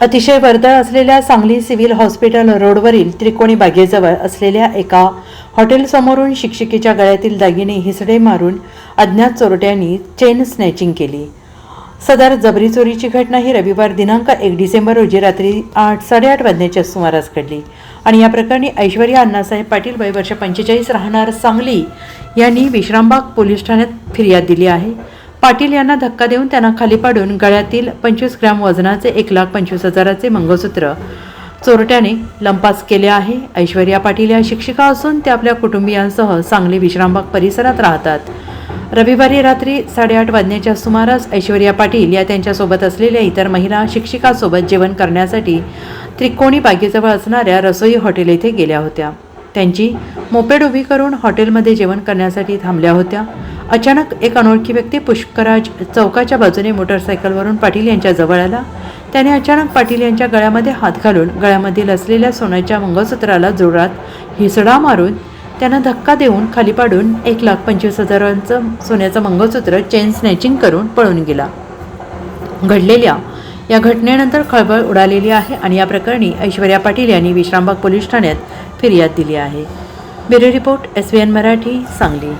अतिशय वर्दळ असलेल्या सांगली सिव्हिल हॉस्पिटल रोडवरील त्रिकोणी बागेजवळ असलेल्या एका हॉटेलसमोरून शिक्षिकेच्या गळ्यातील दागिने हिसडे मारून अज्ञात चोरट्यांनी चेन स्नॅचिंग केली. सदर जबरी चोरीची घटना ही रविवार दिनांक एक डिसेंबर रोजी रात्री आठ साडेआठ वाजण्याच्या सुमारास घडली. आणि या प्रकरणी ऐश्वर्या अण्णासाहेब पाटील वय वर्ष पंचेचाळीस राहणार सांगली यांनी विश्रामबाग पोलीस ठाण्यात फिर्याद दिली आहे. पाटील यांना धक्का देऊन त्यांना खाली पाडून गळ्यातील पंचवीस ग्रॅम वजनाचे एक लाख पंचवीस हजाराचे मंगळसूत्र चोरट्याने लंपास केले आहे. ऐश्वर्या पाटील या शिक्षिका असून ते आपल्या कुटुंबियांसह सांगली विश्रामबाग परिसरात राहतात. रविवारी रात्री साडेआठ वाजण्याच्या सुमारास ऐश्वर्या पाटील या त्यांच्यासोबत असलेल्या इतर महिला शिक्षिकासोबत जेवण करण्यासाठी त्रिकोणी बागेजवळ असणाऱ्या रसोई हॉटेल येथे गेल्या होत्या. त्यांची मोपेड उभी करून हॉटेलमध्ये जेवण करण्यासाठी थांबल्या होत्या. अचानक एक अनोळखी व्यक्ती पुष्कराज चौकाच्या बाजूने मोटरसायकलवरून पाटील यांच्या जवळ आला. त्याने अचानक पाटील यांच्या गळ्यामध्ये हात घालून गळ्यामधील असलेल्या सोन्याच्या मंगळसूत्राला जोरात हिसडा मारून त्यांना धक्का देऊन खाली पाडून एक लाख पंचवीस हजारांचं सोन्याचं मंगळसूत्र चेन स्नॅचिंग करून पळून गेला. घडलेल्या या घटनेनंतर खळबळ उडालेली आहे आणि या प्रकरणी ऐश्वर्या पाटील यांनी विश्रामबाग पोलीस ठाण्यात फिर्याद दिली आहे. Bureau report S V N Marathi Sangli.